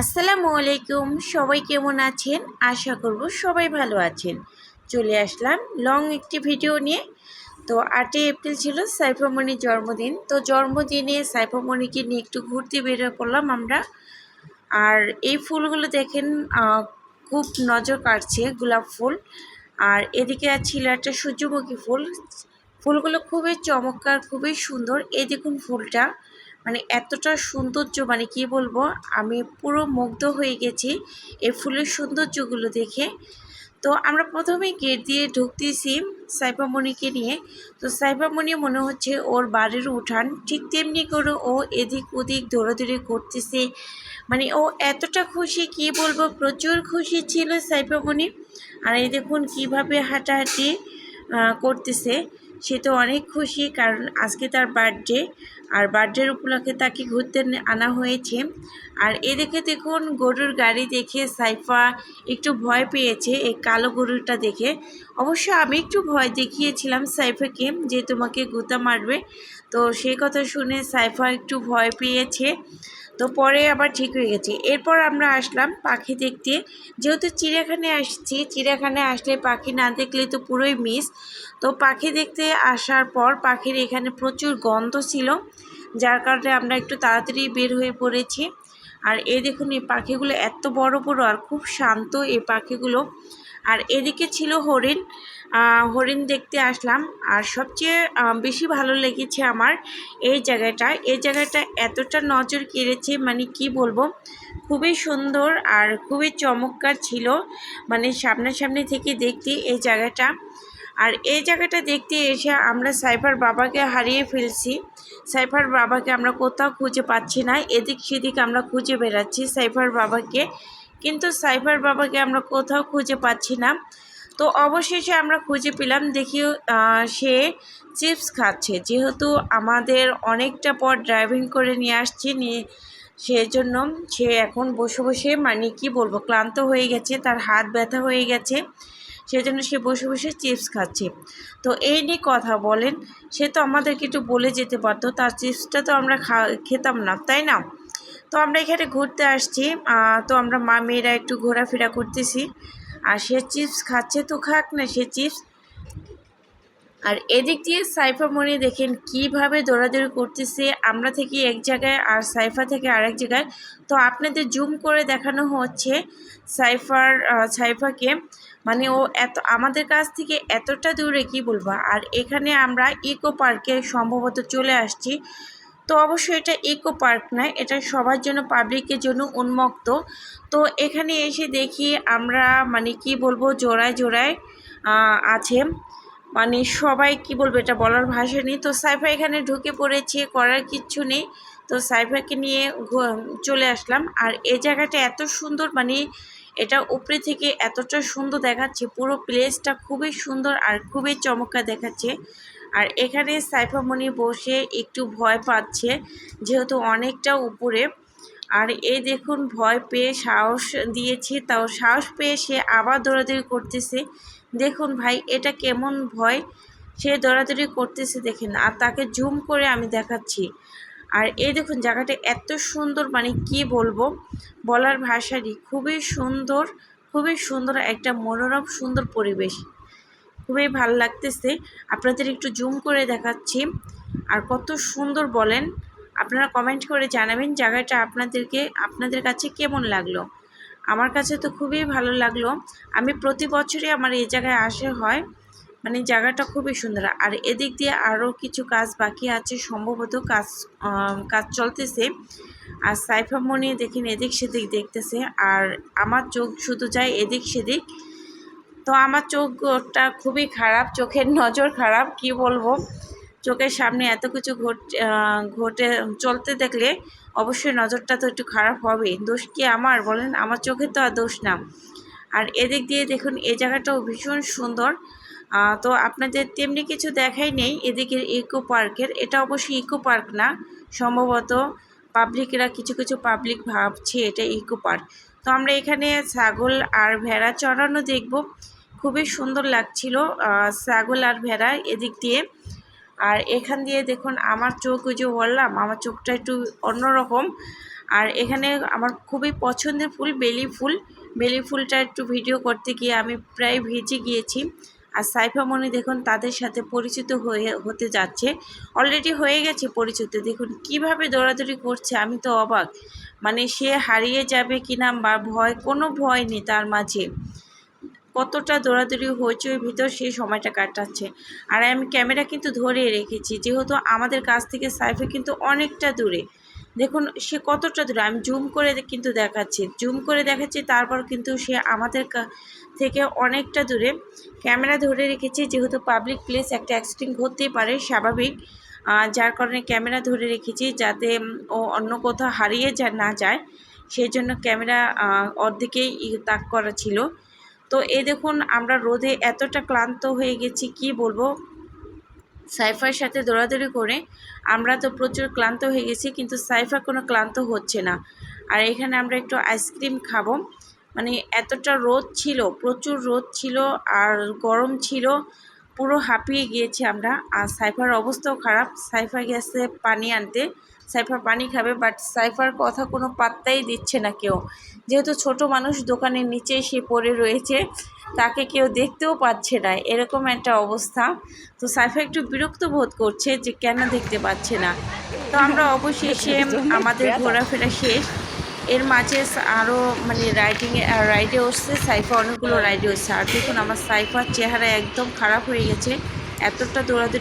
আসসালামু আলাইকুম। সবাই কেমন আছেন? আশা করব সবাই ভালো আছেন। চলে আসলাম লং একটি ভিডিও নিয়ে। তো আটই এপ্রিল ছিল সাইফামণির জন্মদিন। তো জন্মদিনে সাইফামণিকে নিয়ে একটু ঘুরতে বেরিয়ে পড়লাম আমরা। আর এই ফুলগুলো দেখেন খুব নজর কাটছে গোলাপ ফুল। আর এদিকে ছিল একটা সূর্যমুখী ফুল। ফুলগুলো খুবই চমৎকার, খুবই সুন্দর। এই দেখুন ফুলটা। মানে এতটা সৌন্দর্য মানে কি বলব, আমি পুরো মুগ্ধ হয়ে গেছি এই ফুলের সৌন্দর্যগুলো দেখে। তো আমরা প্রথমে গেট দিয়ে ঢুকতেছি সাইফামণিকে নিয়ে। তো সাইফামণি মনে হচ্ছে ওর বাড়ির উঠান, ঠিক তেমনি করে ও এদিক ওদিক দৌড়াদৌড়ি করতেছে। মানে ও এতটা খুশি, কি বলব, প্রচুর খুশি ছিল সাইফামণি আর এই দেখুন কীভাবে হাঁটাহাঁটি করতেছে, সে তো অনেক খুশি কারণ আজকে তার বার্থডে আর বার্থডের উপলক্ষে তাকে ঘুরতে আনা হয়েছে। আর এদিকে দেখুন, গরুর গাড়ি দেখে সাইফা একটু ভয় পেয়েছে, এই কালো গরুটা দেখে। অবশ্য আমি একটু ভয় দেখিয়েছিলাম সাইফাকে যে তোমাকে গুতা মারবে। তো সেই কথা শুনে সাইফা একটু ভয় পেয়েছে। তো পরে আবার ঠিক হয়ে গেছে। এরপর আমরা আসলাম পাখি দেখতে। যেহেতু চিড়িয়াখানায় আসছি, চিড়িয়াখানায় আসলে পাখি না দেখলে তো পুরোই মিস তো পাখি দেখতে আসার পর পাখির এখানে প্রচুর গন্ধ ছিল, যার কারণে আমরা একটু তাড়াতাড়ি বের হয়ে পড়েছি। আর এ দেখুন, এই পাখিগুলো এত বড় বড় আর খুব শান্ত এই পাখিগুলো। আর এদিকে ছিল হরিণ হরিণ দেখতে আসলাম। আর সবচেয়ে বেশি ভালো লেগেছে আমার এই জায়গাটা। এই জায়গাটা এতটা নজর কেড়েছে মানে কি বলব, খুবই সুন্দর আর খুবই চমৎকার ছিল মানে সামনাসামনি থেকে দেখতে এই জায়গাটা। আর এই জায়গাটা দেখতে এসে আমরা সাইফার বাবাকে হারিয়ে ফেলছি। সাইফার বাবাকে আমরা কোথাও খুঁজে পাচ্ছি না, এদিক সেদিক আমরা খুঁজে বেড়াচ্ছি সাইফার বাবাকে। কিন্তু সাইফার বাবাকে আমরা কোথাও খুঁজে পাচ্ছি না। তো অবশেষে আমরা খুঁজে পেলাম, দেখি সে চিপস খাচ্ছে। যেহেতু আমাদের অনেকটা পর ড্রাইভিং করে নিয়ে আসছি নিয়ে সেজন্য সে এখন বসে বসে মানে কি বলব, ক্লান্ত হয়ে গেছে, তার হাত ব্যথা হয়ে গেছে, সেজন্য সে বসে বসে চিপস খাচ্ছে। তো এই নিয়ে কথা বলেন, সে তো আমাদেরকে একটু বলে যেতে পারতো, তার চিপসটা তো আমরা খেতাম না, তাই না? তো আমরা এখানে ঘুরতে আসছি তো আমরা মা মেয়েরা একটু ঘোরাফেরা করতেছি। আর সে চিপস খাচ্ছে, তো খাক না সে চিপস। আর এদিক দিয়ে সাইফা মনি দেখেন কীভাবে দৌড়াদৌড়ি করতেছে। আমরা থেকে এক জায়গায় আর সাইফা থেকে আরেক জায়গায়। তো আপনাদের জুম করে দেখানো হচ্ছে সাইফার সাইফাকে। মানে ও এত, আমাদের কাছ থেকে এতটা দূরে, কি বলব? আর এখানে আমরা ইকো পার্কে সম্ভবত চলে আসছি। তো অবশ্যই এটা ইকো পার্ক নয়, এটা সবার জন্য পাবলিকের জন্য উন্মুক্ত। তো এখানে এসে দেখি আমরা মানে কি বলব, জোড়ায় জোড়ায় আছে। মানে সবাই কি বলব, এটা বলার ভাষা নেই। তো সাইফা এখানে ঢুকে পড়েছে, করার কিচ্ছু নেই। তো সাইফাকে নিয়ে চলে আসলাম। আর এই জায়গাটা এত সুন্দর মানে এটা উপরে থেকে এতটা সুন্দর দেখাচ্ছে, পুরো প্লেসটা খুবই সুন্দর আর খুবই চমৎকার দেখাচ্ছে। আর এখানে সাইফামণি বসে একটু ভয় পাচ্ছে, যেহেতু অনেকটা উপরে। আর এই দেখুন, ভয় পেয়ে সাহস দিয়েছে, তাও সাহস পেয়ে সে আবার দৌড়াদৌড়ি করতেছে। দেখুন ভাই, এটা কেমন ভয়, সে দৌড়াদৌড়ি করতেছে দেখেন, আর তাকে জুম করে আমি দেখাচ্ছি। আর এই দেখুন, জায়গাটা এত সুন্দর মানে কি বলব, বলার ভাষারই। খুবই সুন্দর খুবই সুন্দর একটা মনোরম, সুন্দর পরিবেশ। খুবই ভালো লাগতেছে। আপনাদের একটু জুম করে দেখাচ্ছি। আর কত সুন্দর বলেন। আপনারা কমেন্ট করে জানাবেন জায়গাটা আপনাদেরকে, আপনাদের কাছে কেমন লাগল। আমার কাছে তো খুবই ভালো লাগল। আমি প্রতি বছরই আমার এই জায়গায় আসা হয়। মানে জায়গাটা খুবই সুন্দর। আর এদিক দিয়ে আরও কিছু কাজ বাকি আছে। সম্ভবত কাজ কাজ চলতেছে। আর সাইফা মনি দেখেন এদিক সেদিক দেখতেছে। আর আমার চোখ শুধু যায় এদিক সেদিক। তো আমার চোখটা খুবই খারাপ, চোখের নজর খারাপ, কি বলব? চোখের সামনে এত কিছু ঘট ঘটে, চলতে দেখলে অবশ্যই নজরটা তো একটু খারাপ হবেই দোষ কি আমার বলেন? আমার চোখের তো আর দোষ না। আর এদিক দিয়ে দেখুন, এই জায়গাটাও ভীষণ সুন্দর। তো আপনাদের তেমনি কিছু দেখাই নেই এদিকের ইকো পার্কের এটা অবশ্যই ইকো পার্ক না, সম্ভবত পাবলিকরা কিছু কিছু পাবলিক ভাবছে এটা ইকো পার্ক তো আমরা এখানে ছাগল আর ভেড়া চড়ানো দেখব। খুবই সুন্দর লাগছিল ছাগল আর ভেড়া এদিক দিয়ে। আর এখান দিয়ে দেখুন, আমার চোখ ওই যে বললাম, আমার চোখটা একটু অন্যরকম। আর এখানে আমার খুবই পছন্দের ফুল বেলি ফুল। বেলি ফুলটা একটু ভিডিও করতে গিয়ে আমি প্রায় ভিজে গিয়েছি। আর সাইফা মনি দেখুন, তাদের সাথে পরিচিত হয়ে, হতে যাচ্ছে। অলরেডি হয়ে গেছে পরিচিত। দেখুন, কীভাবে দৌড়াদৌড়ি করছে, আমি তো অবাক। মানে সে হারিয়ে যাবে কিনা বা ভয়, কোনো ভয় নেই তার মাঝে। কতটা দৌড়াদৌড়ি হইচই ভিতর সেই সময়টা কাটাচ্ছে। আর আমি ক্যামেরা কিন্তু ধরে রেখেছি, যেহেতু আমাদের কাছ থেকে সাইফে কিন্তু অনেকটা দূরে। দেখুন, সে কতটা দূরে, আমি জুম করে কিন্তু দেখাচ্ছি। জুম করে দেখাচ্ছি, তারপর কিন্তু সে আমাদের থেকে অনেকটা দূরে। ক্যামেরা ধরে রেখেছি, যেহেতু পাবলিক প্লেস একটা অ্যাক্সিডেন্ট হতেই পারে, স্বাভাবিক। যার কারণে ক্যামেরা ধরে রেখেছি যাতে ও অন্য কোথাও হারিয়ে যা না যায়। সেই জন্য ক্যামেরা অর্ধেকেই তাক করা ছিল। তো এই দেখুন, আমরা রোদে এতটা ক্লান্ত হয়ে গেছি, কি বলব? সাইফার সাথে দৌড়াদৌড়ি করে আমরা তো প্রচুর ক্লান্ত হয়ে গেছি, কিন্তু সাইফা কোনো ক্লান্ত হচ্ছে না। আর এখানে আমরা একটু আইসক্রিম খাব। মানে এতটা রোদ ছিল, প্রচুর রোদ ছিল আর গরম ছিল, পুরো হাঁপিয়ে গিয়েছি আমরা। আর সাইফার অবস্থাও খারাপ, সাইফা গেছে পানি আনতে। সাইফা পানি খাবে বাট সাইফার কথা কোনো পাত্তাই দিচ্ছে না কেউ। যেহেতু ছোট মানুষ দোকানের নিচে সে পড়ে রয়েছে, তাকে কেউ দেখতেও পাচ্ছে না। এরকম একটা অবস্থা। তো সাইফা একটু বিরক্ত বোধ করছে যে কেন দেখতে পাচ্ছে না। তো আমরা অবশেষে আমাদের ঘোরাফেরা শেষ। এর মাঝে আরও মানে রাইডিংয়ে রাইডে উঠছে। সাইফা অনেকগুলো রাইডে উঠছে। আর দেখুন, আমার সাইফার চেহারা একদম খারাপ হয়ে গেছে। এতটা দৌড়াদৌড়ি